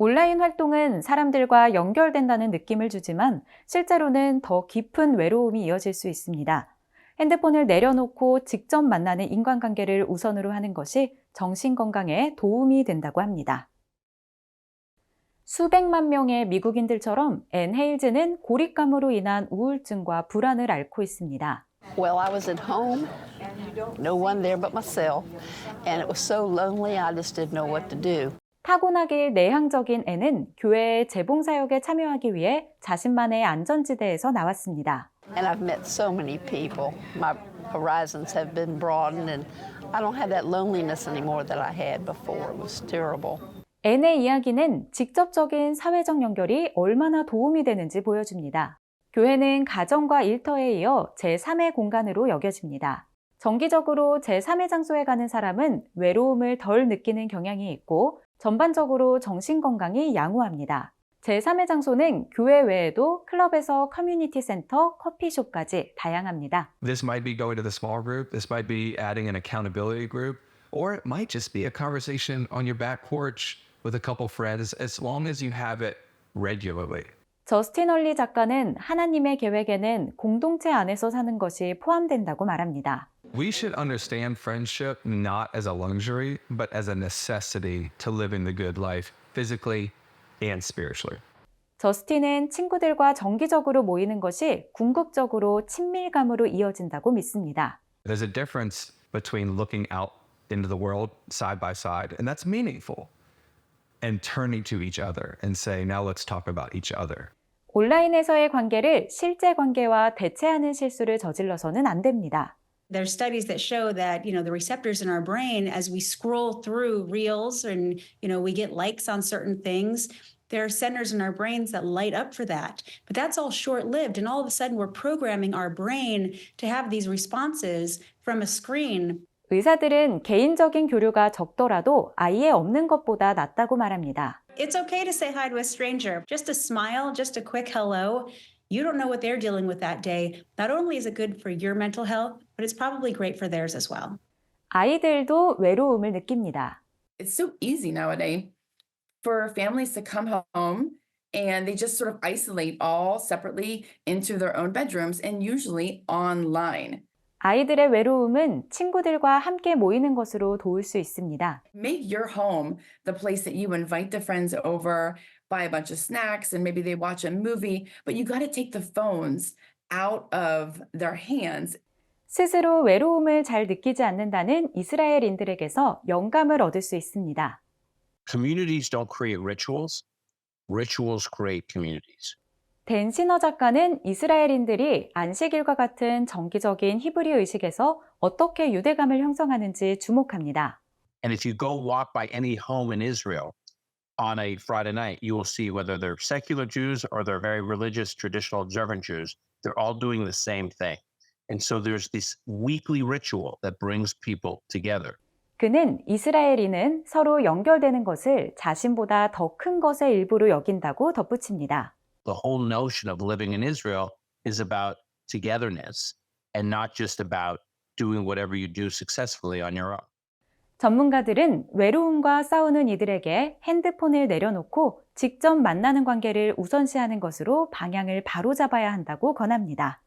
온라인 활동은 사람들과 연결된다는 느낌을 주지만 실제로는 더 깊은 외로움이 이어질 수 있습니다. 핸드폰을 내려놓고 직접 만나는 인간관계를 우선으로 하는 것이 정신 건강에 도움이 된다고 합니다. 수백만 명의 미국인들처럼 앤 헤일즈는 고립감으로 인한 우울증과 불안을 앓고 있습니다. Well, I was at home, no one there but myself, and it was so lonely I just didn't know what to do. 타고나길 내향적인 앤은 교회의 재봉사역에 참여하기 위해 자신만의 안전지대에서 나왔습니다. And I've met so many people. My horizons have been broadened, and I don't have that loneliness anymore that I had before. It was terrible. 앤의 이야기는 직접적인 사회적 연결이 얼마나 도움이 되는지 보여줍니다. 교회는 가정과 일터에 이어 제3의 공간으로 여겨집니다. 정기적으로 제3의 장소에 가는 사람은 외로움을 덜 느끼는 경향이 있고 전반적으로 정신 건강이 양호합니다. 제3의 장소는 교회 외에도 클럽에서 커뮤니티 센터, 커피숍까지 다양합니다. This might be going to the small group, this might be adding an accountability group, or it might just be a conversation on your back porch with a couple friends as long as you have it regularly. 저스틴 헐리 작가는 하나님의 계획에는 공동체 안에서 사는 것이 포함된다고 말합니다. We should understand friendship not as a luxury, but as a necessity to living the good life physically and spiritually. 저스틴은 친구들과 정기적으로 모이는 것이 궁극적으로 친밀감으로 이어진다고 믿습니다. There's a difference between looking out into the world side by side, and that's meaningful, and turning to each other and saying, now let's talk about each other. 온라인에서의 관계를 실제 관계와 대체하는 실수를 저질러서는 안 됩니다. There's studies that show that, you know, the receptors in our brain as we scroll through reels and, you know, we get likes on certain things, there are centers in our brains that light up for that. But that's all short-lived and all of a sudden we're programming our brain to have these responses from a screen 의사들은 개인적인 교류가 적더라도 아예 없는 것보다 낫다고 말합니다. It's okay to say hi to a stranger. Just a smile, just a quick hello. You don't know what they're dealing with that day. Not only is it good for your mental health, but it's probably great for theirs as well. 아이들도 외로움을 느낍니다. it's so easy nowadays for families to come home and they just sort of isolate all separately into their own bedrooms and usually online. 아이들의 외로움은 친구들과 함께 모이는 것으로 도울 수 있습니다. Make your home the place that you invite the friends over, buy a bunch of snacks, and maybe they watch a movie, but you got to take the phones out of their hands 스스로 외로움을 잘 느끼지 않는다는 이스라엘인들에게서 영감을 얻을 수 있습니다. communities don't create rituals, rituals create communities. 댄 시너 작가는 이스라엘인들이 안식일과 같은 정기적인 히브리 의식에서 어떻게 유대감을 형성하는지 주목합니다. And if you go walk by any home in Israel on a Friday night, you will see whether they're secular Jews or they're very religious, traditional, observant Jews, they're all doing the same thing. And so there's this weekly ritual that brings people together. 그는 이스라엘인은 서로 연결되는 것을 자신보다 더 큰 것의 일부로 여긴다고 덧붙입니다. The whole notion of living in Israel is about togetherness and not just about doing whatever you do successfully on your own. 전문가들은 외로움과 싸우는 이들에게 핸드폰을 내려놓고 직접 만나는 관계를 우선시하는 것으로 방향을 바로잡아야 한다고 권합니다.